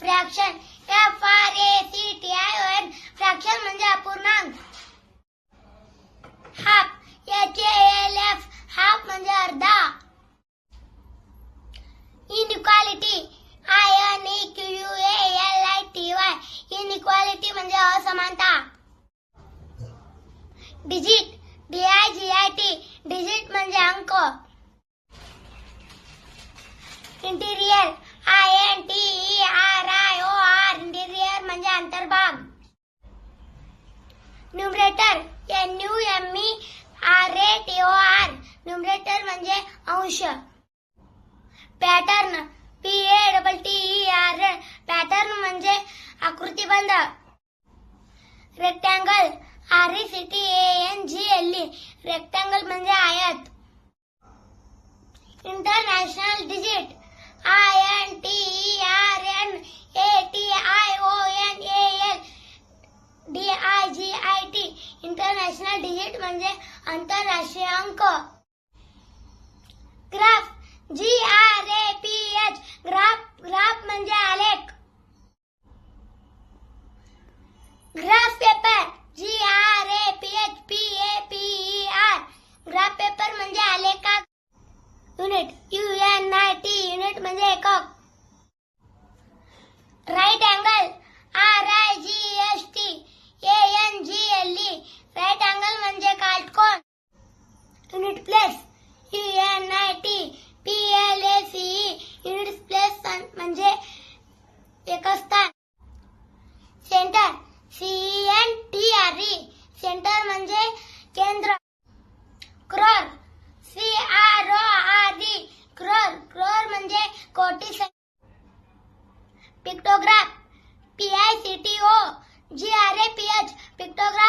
Fraction F R A C T I N fraction म्हणजे अपूर्णांक. Half H L F half म्हणजे अर्धा. Inequality I N E Q U L I T Y inequality म्हणजे असमानता. Digit D I G I T digit म्हणजे अंक. Interior I N T E I numerator N U M E R A T O R numerator म्हणजे अंश. Pattern P A double T E R pattern म्हणजे आकृतीबंध. Rectangle R E C T N G L E rectangle म्हणजे आयत. International digit international digit म्हणजे आंतरराष्ट्रीय अंक. Graph G R A P H graph graph म्हणजे आलेख. Graph paper G R A P H P A P E R graph paper म्हणजे आलेखा unit U N I T unit म्हणजे एकक. केंद्र। Crore C R O आदि क्रोर क्रोर म्हणजे कोटी pictograph P I C T O G R A P H pictograph